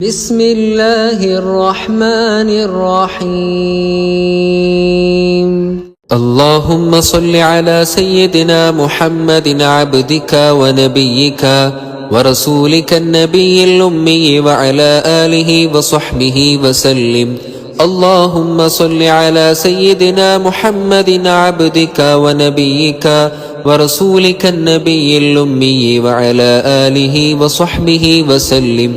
بسم الله الرحمن الرحيم. اللهم صل على سيدنا محمد عبدك ونبيك ورسولك النبي الأمي وعلى آله وصحبه وسلم. اللهم صل على سيدنا محمد عبدك ونبيك ورسولك النبي الأمي وعلى آله وصحبه وسلم.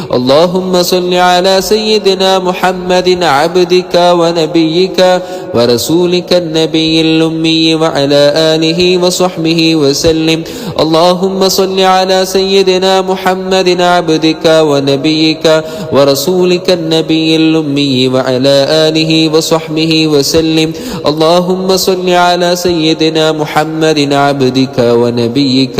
اللهم صل على سيدنا محمد عبدك ونبيك ورسولك النبي الأمي وعلى آله وصحبه وسلم. اللهم صل على سيدنا محمد عبدك ونبيك ورسولك النبي الأمي وعلى آله وصحبه وسلم. اللهم صل على سيدنا محمد عبدك ونبيك.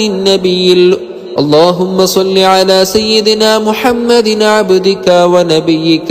النبي الأمي اللهم صل على سيدنا محمد عبدك ونبيك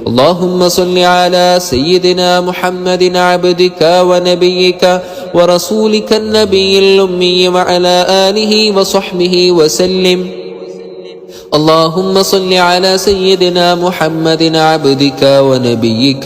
اللهم صل على سيدنا محمد عبدك ونبيك ورسولك النبي الأمي وعلى آله وصحبه وسلم. اللهم صل على سيدنا محمد عبدك ونبيك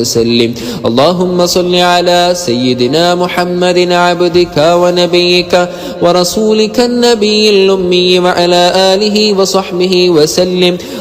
وسلم. اللهم صل على سيدنا محمد عبدك ونبيك ورسولك النبي الأمي وعلى آله وصحبه وسلم.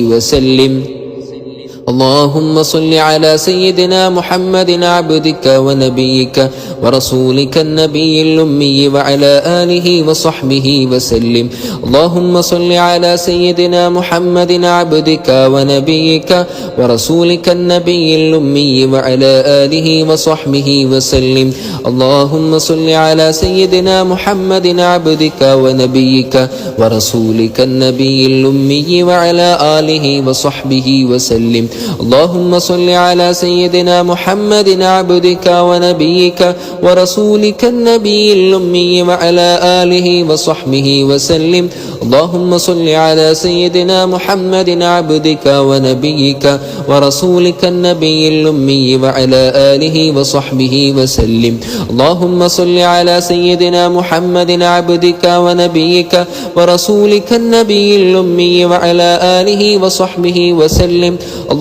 وسلم. اللهم صل على سيدنا محمد عبدك ونبيك ورسولك النبي الأمي وعلى آله وصحبه وسلم. اللهم صل على سيدنا محمد عبدك ونبيك ورسولك النبي الأمي وعلى آله وصحبه وسلم. اللهم صل على سيدنا محمد عبدك ونبيك ورسولك النبي الأمي وعلى آله وصحبه وسلم. اللهم صل على سيدنا محمد عبدك ونبيك ورسولك النبي الأمي وعلى آله وصحبه وسلم. اللهم صل على سيدنا محمد عبدك ونبيك ورسولك النبي الأمي وعلى آله وصحبه وسلم. اللهم صل على سيدنا محمد عبدك ونبيك ورسولك النبي الأمي وعلى آله وصحبه وسلم.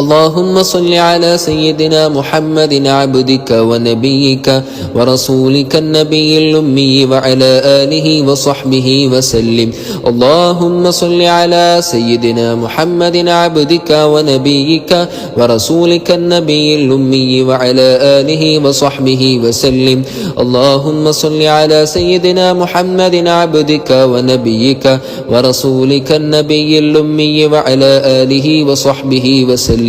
اللهم صل على سيدنا محمد عبدك ونبيك ورسولك النبي الأمي وعلى آله وصحبه وسلم. اللهم صل على سيدنا محمد عبدك ونبيك ورسولك النبي الأمي وعلى آله وصحبه وسلم. اللهم صل على سيدنا محمد عبدك ونبيك ورسولك النبي الأمي وعلى آله وصحبه وسلم.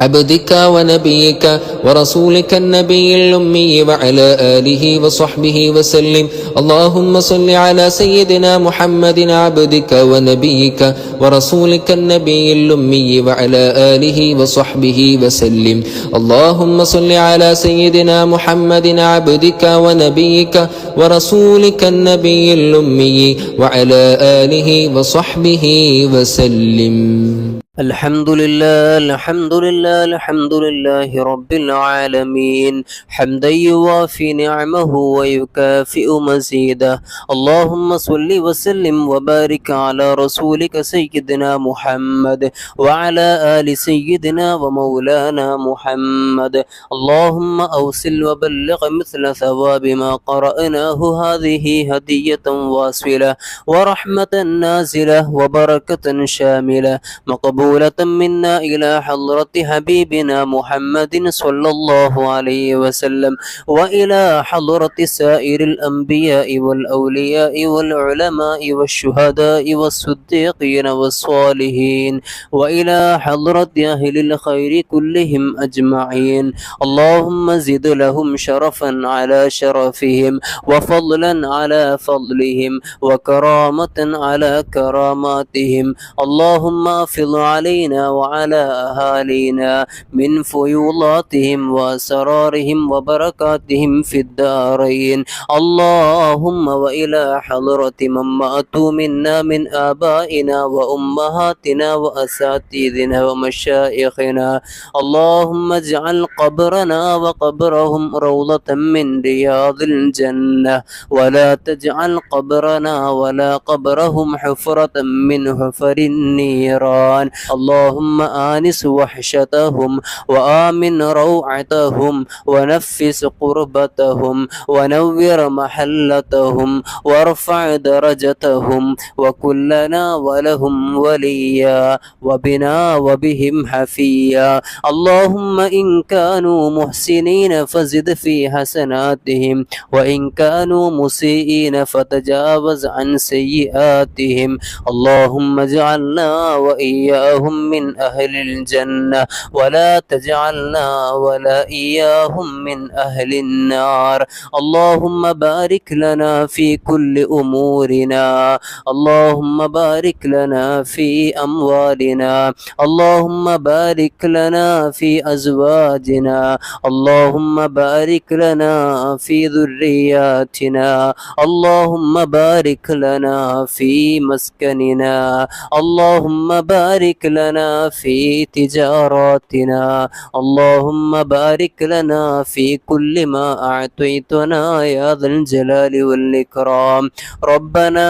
عبدك ونبيك ورسولك النبي الأمي وعلى آله وصحبه وسلم. اللهم صل على سيدنا محمد عبدك ونبيك ورسولك النبي الأمي وعلى آله وصحبه وسلم. اللهم صل على سيدنا محمد عبدك ونبيك ورسولك النبي الأمي وعلى آله وصحبه وسلم. الحمد لله الحمد لله الحمد لله رب العالمين. حمدا يوافي نعمه ويكافئ مزيده. اللهم صل وسلم وبارك على رسولك سيدنا محمد وعلى آل سيدنا ومولانا محمد. اللهم أوصل وبلغ مثل ثواب ما قرأناه هذه هدية واصلة ورحمة نازلة وبركة شاملة. مقبولة مقبولة منا إلى حضرة حبيبنا محمد صلى الله عليه وسلم وإلى حضرة سائر الأنبياء والأولياء والعلماء والشهداء والصديقين والصالحين وإلى حضرة أهل الخير كلهم أجمعين. اللهم زد لهم شرفا على شرفهم وفضلا على فضلهم وكرامة على كراماتهم. اللهم افض علينا وعلى أهالينا من فيوضاتهم وأسرارهم وبركاتهم في الدارين. اللهم وإلى حضرة من مأتوا منا من آبائنا وأمهاتنا وأساتذنا ومشايخنا. اللهم اجعل قبرنا وقبرهم روضة من رياض الجنة. ولا تجعل قبرنا ولا قبرهم حفرة من حفر النيران. اللهم آنس وحشتهم وآمن روعتهم ونفس قربتهم ونور محلتهم وارفع درجتهم وكلنا ولهم وليا وبنا وبهم حفيا اللهم إن كانوا محسنين فزد في حسناتهم وإن كانوا مسيئين فتجاوز عن سيئاتهم اللهم اجعلنا وإياهم وإياهم من أهل الجنة ولا تجعلنا ولا إياهم من أهل النار. اللهم بارك لنا في كل أمورنا. اللهم بارك لنا في أموالنا. اللهم بارك لنا في أزواجنا. اللهم بارك لنا في ذرياتنا. اللهم بارك لنا في مسكننا. اللهم بارك لنا في تجاراتنا. اللهم بارك لنا في كل ما أعطيتنا يا ذا الجلال والإكرام. ربنا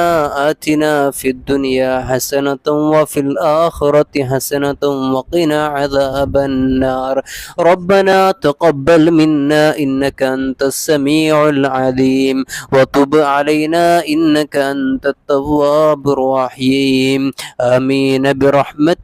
آتنا في الدنيا حسنة وفي الآخرة حسنة وقنا عذاب النار. ربنا تقبل منا إنك أنت السميع العليم. وتب علينا إنك أنت التواب الرحيم. آمين. برحمتك